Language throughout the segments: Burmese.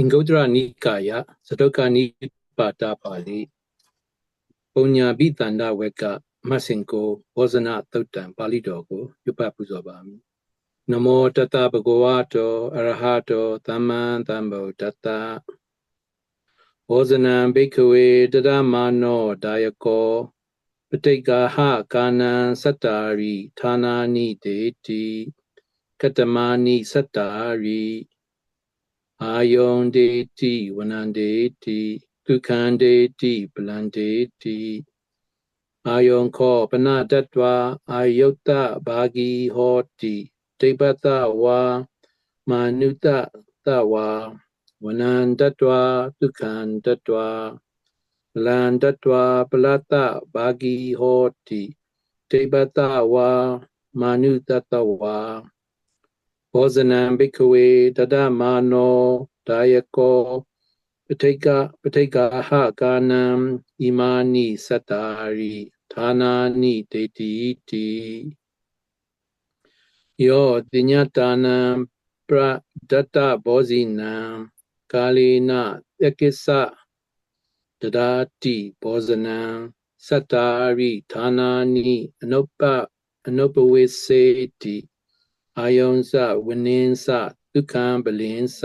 င်္ဂုတ္တရနိကာယသတုကနိပါတပါဠိပုံညာပိတန္တဝက်ကမတ်စင်ကိုဘောဇနသုတ်တံပါဠိတော်ကိုပြုပပူဇော်ပါမည်နမောတတဗဂဝတောအရဟတောသမ္မံသမ္ဗုဒ္ဓတ္တဘောဇနံဘိက္ခဝေတရမာနောဒါယကောပဋိက္ခဟကာနံသတ္တာရိဌာနာနိဒေတိကတမနိသတ္တာရိ အာယုန်ဒေတိဝနန္ဒေတိဒုက္ခံဒေတိပလန္ဒေတိအာယုန်ခောပနတတ္တဝအာယုတ်တဘာဂီဟောတိဒိပတဝါမာနုတတဝါဝနန္တတ္တဝဒုက္ခံတတ္တဝပလန္တတ္တဝပလတ္တဘာဂီဟောတိဒိပတဝါမာနုတတဝါ ဘောဇနံဘိက္ခဝေတဒမာနောဒါယကောပဋိကပဋိကဟကာနံဣမာနိသတ္တာရိဌာနာနိတေတိတိယောတိညတာနံပရဒတ္တဘောဇိနံကာလေနယကိစ္စတဒါတိဘောဇနံသတ္တာရိဌာနာနိအနုပအနုပဝေစေတိ အာယုံစဝနင်းစဒုက္ခံပလင်းစ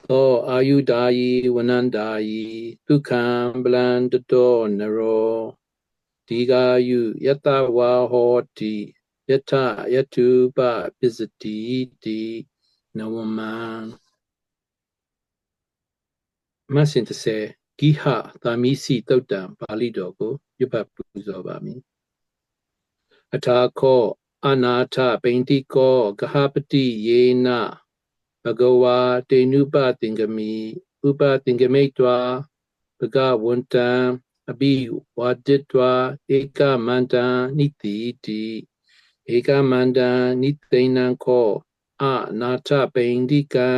သောအာယုဒာယီဝနန္ဒာယီဒုက္ခံပလန္တတောနရောဒီဃာယုယတဝါဟောတိယထယတုပပစ္စတိတိနဝမံမဆင်တစေဂိဟသာမိစီတုတ်တံပါဠိတော်ကိုပြပတ်ပူဇော်ပါမည်အထာခော အနာထပိန္တိကောဂဟပတိယေနဘဂဝါတေနုပသင်္ကမိဥပသင်္ကမိတ္တဝဘဂဝန္တံအဘိဝါဒိတ္တဝဧကမန္တံနိတိတိဧကမန္တံနိသိဏံခောအနာထပိန္တိကံ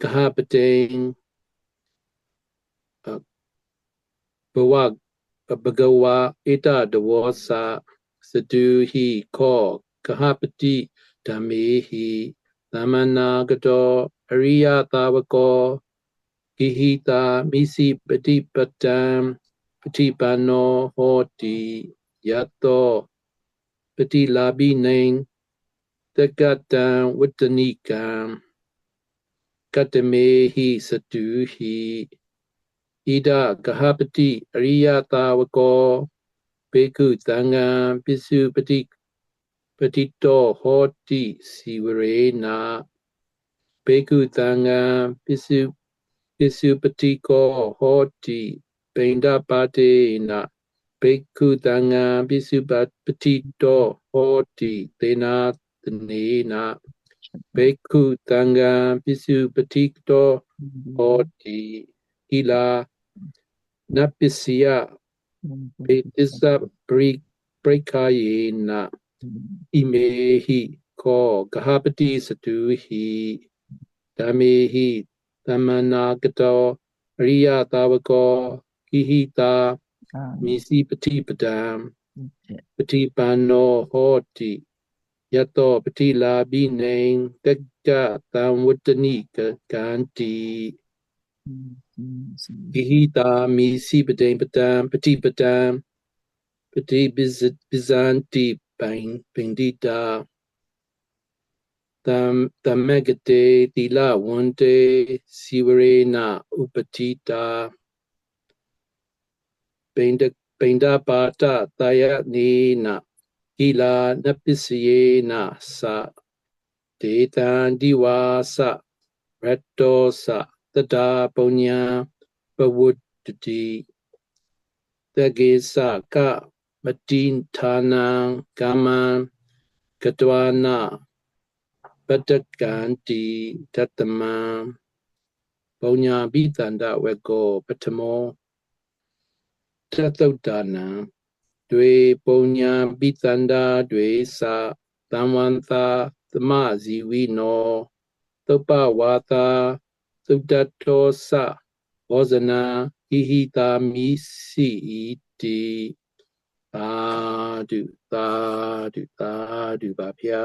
ဂဟပတိဘဝဘဂဝါဧတတဝောစာ စတုဟိခောကဟပတိဓမ္မေဟိသမနာကတောအရိယသာဝကောဂိဟိတာမိစီပฏิပတံပฏิပန္နောဟောတိယတောပฏิလာဘိနေတကတံဝတ္တနိကံကတမေဟိစတုဟိဣဒကဟပတိအရိယသာဝကော ဘေကုသံဃံပစ္စုပတိပတိတောဟောတိစီဝရေနာဘေကုသံဃံပစ္စုပစ္စုပတိကောဟောတိပိန္ဒပါတေနာဘေကုသံဃံပစ္စုပတိတောဟောတိသေနာတနေနာဘေကုသံဃံပစ္စုပတိတောဟောတိဣလာနပစ္စယ ပေတစ္ဆပရိပရိခာယေနဣမေဟိခောဂဟပတိ စတုဟိဓမ္မေဟိသမနာကတောအရိယသာဝကောကိဟိတာမိစီပတိပဒံပ တိပန္နောဟောတိယတောပတိလာဘိနေတက္ကသံဝတ္တနိကကန္တိဂိဟိတာမိစီပတိပတံပတိပတံပတိပိဇပိဇန္တိပိုင်ပိန္တိတာတမ်တမဂတေတိလဝန္တေစီဝရေနဥပတိတာပိန္ဒပိန္ဒပါတတယနေနဟိလာနပစ္စယေနသဒေတံဒီဝါသရတ္တောသတတာပုညံပဝုတ္တိတကေသကမတိဌာနံကာမံကတဝနာပတ္တကံတိတတမံပုညဘိတန္တဝေကောပထမောတသုတ်တာနံတွေပုညဘိတန္တာတွေသာတံဝန္တာသမဇီဝိနောသုပဝါတာ သုတ္တတောသဘောဇနာဟိဟိတာမိစီတိသာဓုသာဓုသာဓုပါဗျာ